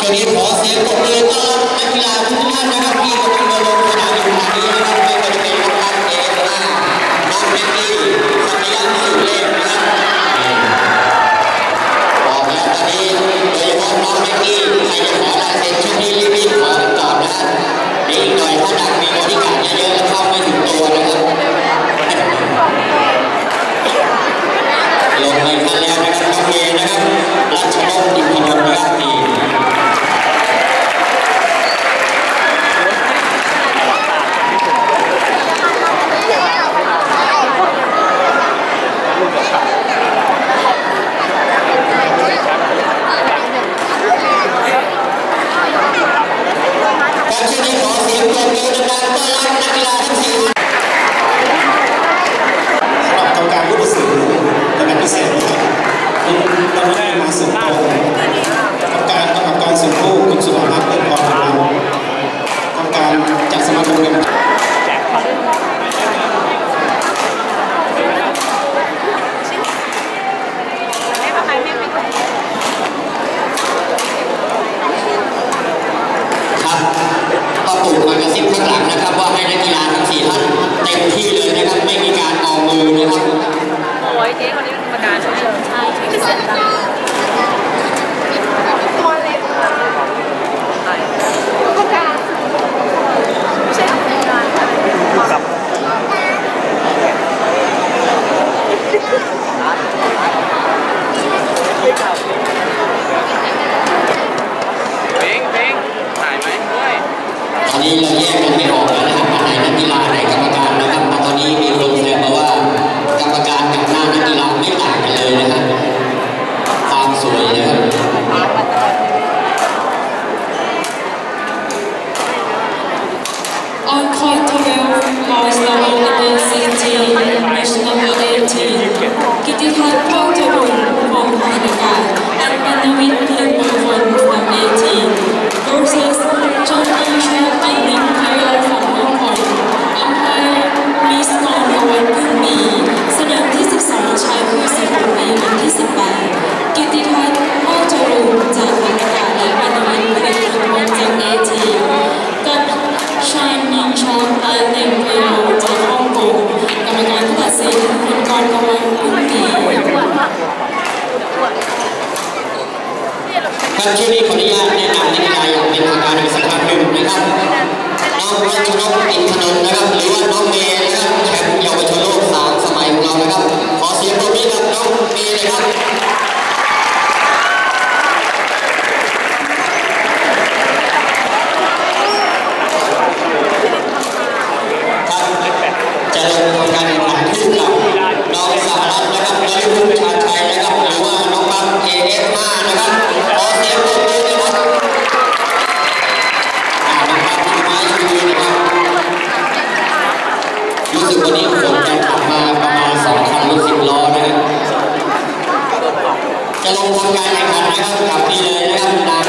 Qué bien, vos, ¿cierto? Porque la, la, la, la, la, Awesome. Di mobil. ครับที่นี่ขออนุญาตแนะนำนิกกีาอย่างเป็นทางการอีกสักครั้หนึ่งนะครับน้องวัชน้อินทนนท์นะครับหรือว่าน้องเมย์นะครับแชมป์เยาวชนโลกสามสมัยของเรานะครับ ขอเสียงปรบมือกับน้องเมย์เลยครับจะลงการแข่งขันขึ้นกับู้สึกวันนี้ผมจะขับมาประมาณสองคันรถสิบล้อนะครับจะลงทำการแนขันนะครับกับนี่เลยนะครับ